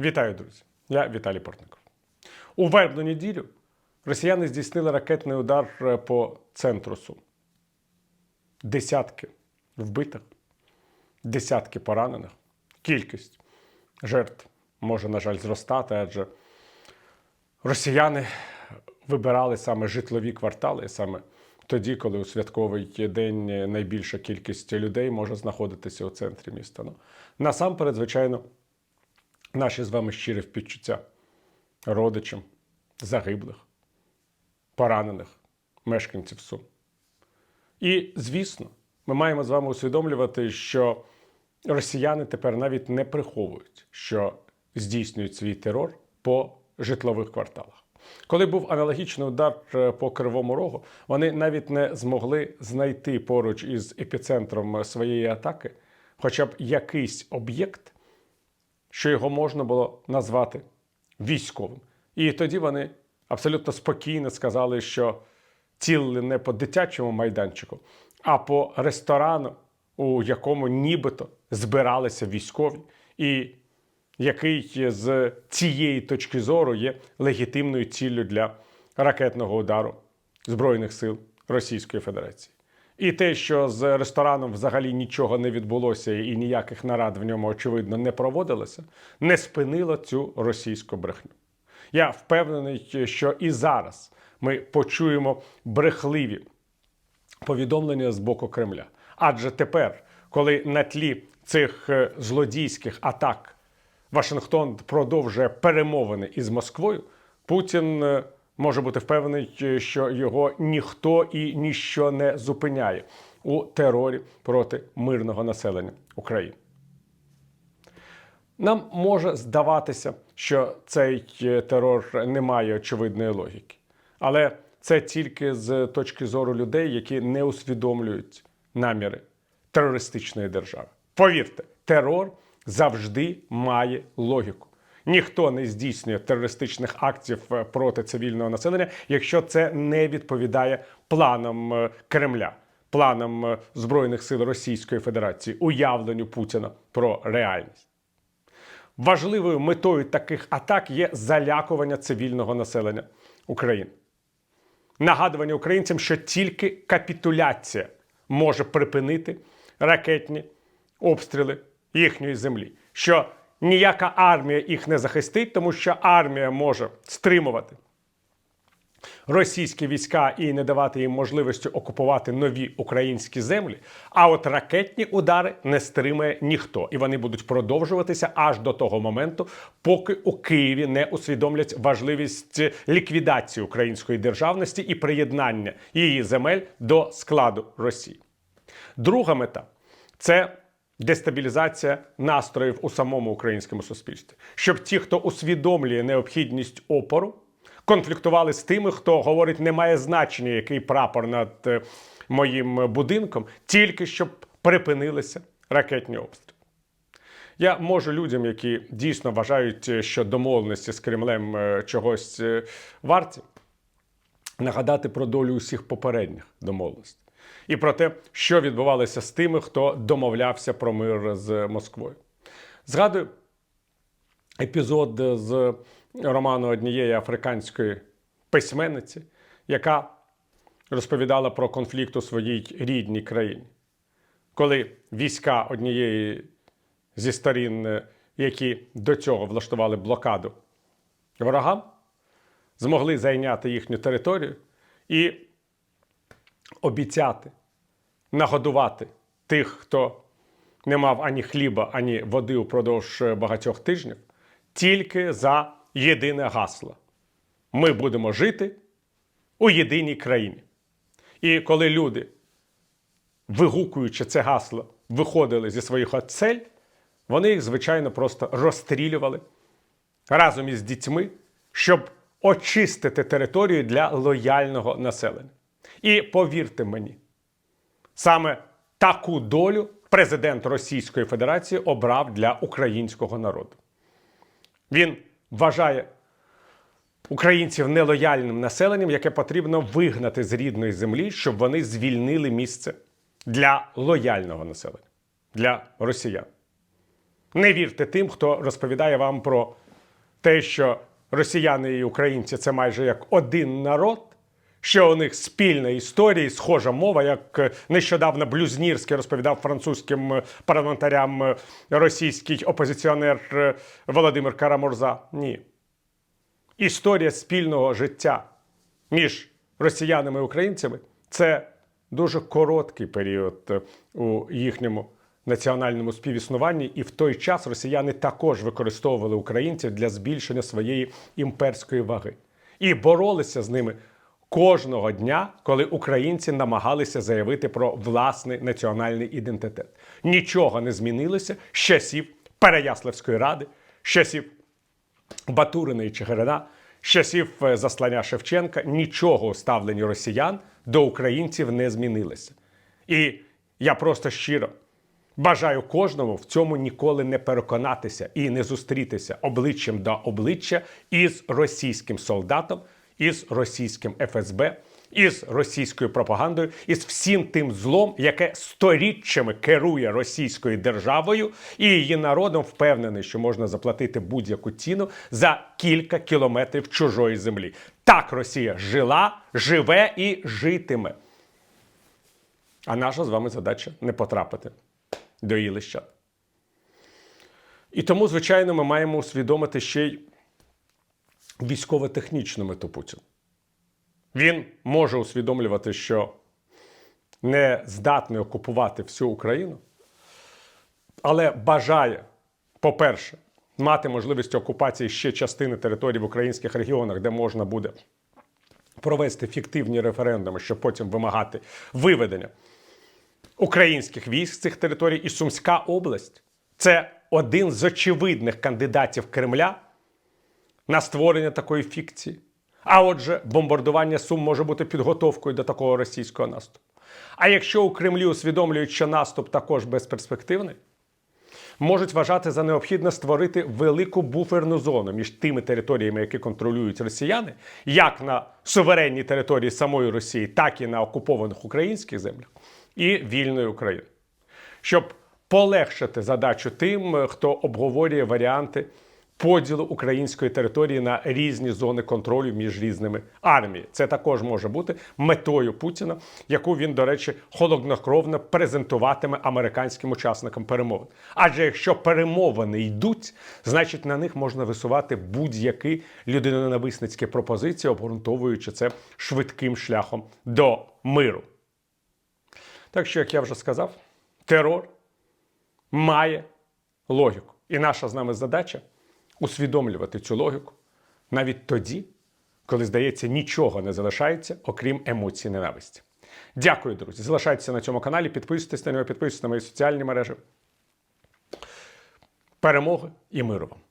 Вітаю, друзі! Я Віталій Портников. У вербну неділю росіяни здійснили ракетний удар е, по центру Сум. Десятки вбитих, десятки поранених. Кількість жертв може, на жаль, зростати, адже росіяни вибирали саме житлові квартали, саме тоді, коли у святковий день найбільша кількість людей може знаходитися у центрі міста. Ну, насамперед, звичайно, наші з вами щирі співчуття родичам загиблих, поранених мешканців Сум. І, звісно, ми маємо з вами усвідомлювати, що росіяни тепер навіть не приховують, що здійснюють свій терор по житлових кварталах. Коли був аналогічний удар е, по Кривому Рогу, вони навіть не змогли знайти поруч із епіцентром своєї атаки хоча б якийсь об'єкт, що його можна було назвати військовим. І тоді вони абсолютно спокійно сказали, що цілили не по дитячому майданчику, а по ресторану, у якому нібито збиралися військові, і який з цієї точки зору є легітимною ціллю для ракетного удару Збройних сил Російської Федерації. І те, що з рестораном взагалі нічого не відбулося і ніяких нарад в ньому, очевидно, не проводилося, не спинило цю російську брехню. Я впевнений, що і зараз ми почуємо брехливі повідомлення з боку Кремля. Адже тепер, коли на тлі цих е, злодійських атак Вашингтон продовжує перемовини із Москвою, Путін е, може бути впевнений, е, що його ніхто і ніщо не зупиняє у терорі проти мирного населення України. Нам може здаватися, що цей е, терор не має очевидної логіки, але це тільки з точки зору людей, які не усвідомлюють наміри терористичної держави. Повірте, терор завжди має логіку. Ніхто не здійснює терористичних актів е, проти цивільного населення, якщо це не відповідає планам е, Кремля, планам е, Збройних сил Російської Федерації, уявленню Путіна про реальність. Важливою метою таких атак є залякування цивільного населення України. Нагадування українцям, що тільки капітуляція може припинити ракетні обстріли їхньої землі. Що ніяка армія їх не захистить, тому що армія може стримувати російські війська і не давати їм можливості окупувати нові українські землі. А от ракетні удари не стримає ніхто, і вони будуть продовжуватися аж до того моменту, поки у Києві не усвідомлять важливість ліквідації української державності і приєднання її земель до складу Росії. Друга мета це дестабілізація настроїв у самому українському суспільстві, щоб ті, хто усвідомлює необхідність опору, конфліктували з тими, хто говорить, немає значення, який прапор над е, моїм будинком, тільки щоб припинилися ракетні обстріли. Я можу людям, які дійсно вважають, е, що домовленості з Кремлем е, чогось варті, нагадати про долю усіх попередніх домовленостей і про те, що відбувалося з тими, хто домовлявся про мир з Москвою. Згадую епізод з роману однієї африканської письменниці, яка розповідала про конфлікт у своїй рідній країні, коли війська однієї зі сторін, які до цього влаштували блокаду ворогам, змогли зайняти їхню територію і обіцяти нагодувати тих, хто не мав ані хліба, ані води упродовж багатьох тижнів, тільки за єдине гасло. Ми будемо жити у єдиній країні. І коли люди, вигукуючи це гасло, виходили зі своїх оцель, вони їх, звичайно, просто розстрілювали разом із дітьми, щоб очистити територію для лояльного населення. І повірте мені, саме таку долю президент Російської Федерації обрав для українського народу. Він вважає українців нелояльним населенням, яке потрібно вигнати з рідної землі, щоб вони звільнили місце для лояльного населення, для росіян. Не вірте тим, хто розповідає вам про те, що росіяни і українці це майже як один народ, що у них спільна історія, схожа мова, як е, нещодавно Блюзнірський розповідав французьким е, парламентарям е, російський опозиціонер Володимир Карамурза. Ні. Історія спільного життя між росіянами і українцями це дуже короткий період у їхньому національному співіснуванні, і в той час росіяни також використовували українців для збільшення своєї імперської ваги і боролися з ними кожного дня, коли українці намагалися заявити про власний національний ідентитет. Нічого не змінилося з часів Переяславської ради, з часів Батурина і Чигирина, з часів е, заслання Шевченка нічого у ставленні росіян до українців не змінилося. І я просто щиро бажаю кожному в цьому ніколи не переконатися і не зустрітися обличчям до обличчя із російським солдатом, із російським ФСБ, із російською пропагандою, із всім тим злом, яке сторіччями керує російською державою і її народом, впевнений, що можна заплатити будь-яку ціну за кілька кілометрів чужої землі. Так Росія жила, живе і житиме. А наша з вами задача не потрапити до її лищат. І тому, звичайно, ми маємо усвідомити ще й військово-технічну мету Путіна. Він може усвідомлювати, що не здатний окупувати всю Україну, але бажає, по-перше, мати можливість окупації ще частини територій в українських регіонах, де можна буде провести фіктивні референдуми, щоб потім вимагати виведення українських військ з цих територій. І Сумська область це один з очевидних кандидатів Кремля на створення такої фікції. А отже, бомбардування Сум може бути підготовкою до такого російського наступу. А якщо у Кремлі усвідомлюють, що наступ також безперспективний, можуть вважати за необхідне створити велику буферну зону між тими територіями, які контролюють росіяни, як на суверенній території самої Росії, так і на окупованих українських землях, і вільною Україною. Щоб полегшити задачу тим, хто обговорює варіанти поділу української території на різні зони контролю між різними арміями. Це також може бути метою Путіна, яку він, до речі, холоднокровно презентуватиме американським учасникам перемовин. Адже якщо перемовини йдуть, значить на них можна висувати будь-які людиноненависницькі пропозиції, обґрунтовуючи це швидким шляхом до миру. Так що, як я вже сказав, терор має логіку. І наша з нами задача усвідомлювати цю логіку навіть тоді, коли, здається, нічого не залишається, окрім емоцій ненависті. Дякую, друзі. Залишайтеся на цьому каналі, підписуйтесь на нього, підписуйтесь на мої соціальні мережі. Перемоги і миру вам!